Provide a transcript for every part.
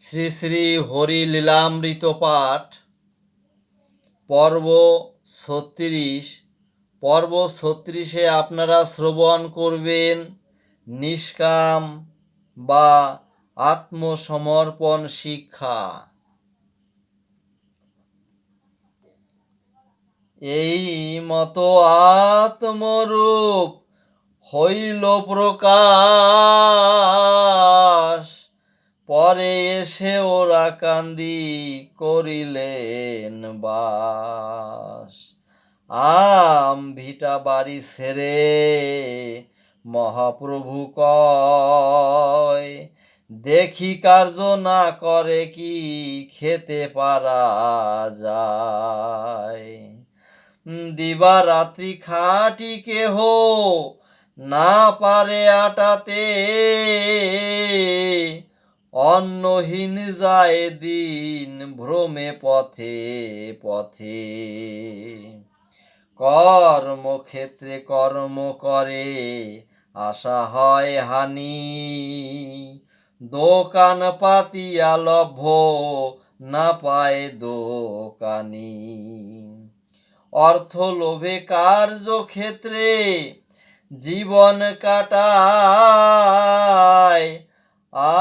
শ্রী শ্রী হরি পাঠ, পর্ব ছত্রিশ। পর্ব ছত্রিশে আপনারা শ্রবণ করবেন নিষ্কাম বা আত্মসমর্পণ শিক্ষা। এই মতো আত্মরূপ হইল প্রকাশ। এসে ওরা কান্দি করিলেন বাস। আম ভিটা বাড়ি ছেড়ে মহাপ্রভু কয়, দেখি কার্য না করে কি খেতে পারা যায়। দিবা রাত্রি খাটি কেহ না পারে আটাতে অন্নহীন যায় দিন ভ্রমে পথে পথে। কর্মক্ষেত্রে কর্ম করে, আশা হয় হানি। দোকান পাতিয়া লভ্য, না পায় দোকানি। অর্থ লোভে কার্যক্ষেত্রে জীবন কাটায়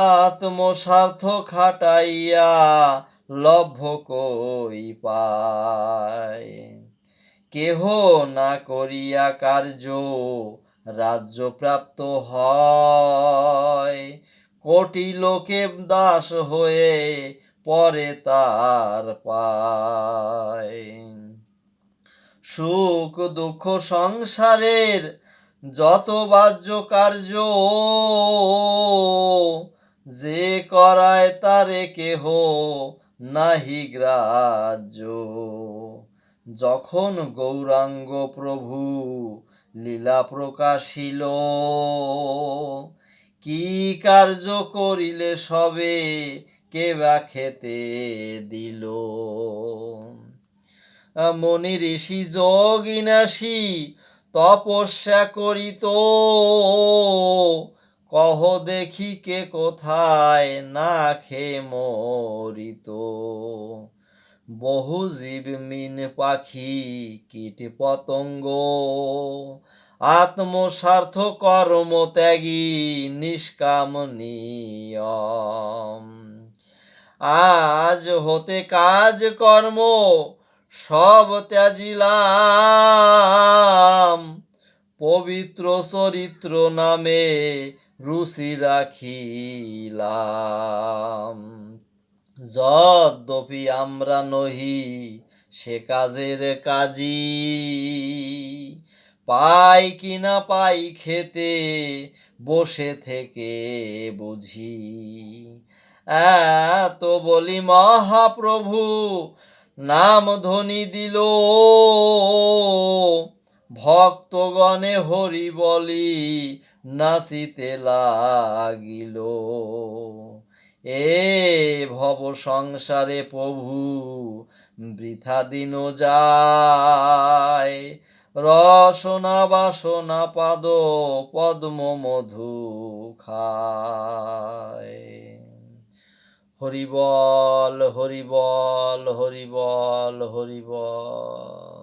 আত্মস্বার্থ খাটাইয়া লভ্য কই পায়? কেহ না করিয়া কার্য রাজ্য প্রাপ্ত হয়। কোটি লোকে দাস হয়ে পরে তার পায়। সুখ দুঃখ সংসারের যত বাহ্য কার্য যে করায় তারে কেহ নাহি গ্রাহ্য। যখন গৌরাঙ্গ প্রভু লীলা প্রকাশিল, কি কার্য করিলে সবে কে বা খেতে দিল? মনি ঋষি যোগিনাসী তপস্যা করিত কহ দেখি কে কোথায় না খে মরিত। বহু জীব মিন পাখি, কীট পতঙ্গ। আত্মস্বার্থ কর্ম ত্যাগী, নিষ্কাম নিয়ম। আজ হতে কাজ কর্ম, সব ত্যাজিলাম। পবিত্র চরিত্র নামে রুচি রাখিলাম যদ্যপি আমরা নহি, সে কাজের কাজী। পাই কি না পাই খেতে, বসে থেকে বুঝি। এত বলি মহাপ্রভু, নাম ধ্বনি দিল। ভক্তগণে হরি বলি, নাচিতে লাগিল। এ ভব সংসারে প্রভু, বৃথা দিন যায়। রসনা বাসনা পাদ, পদ্ম মধু খায়। হরিবল হরিবল হরিবল হরিবল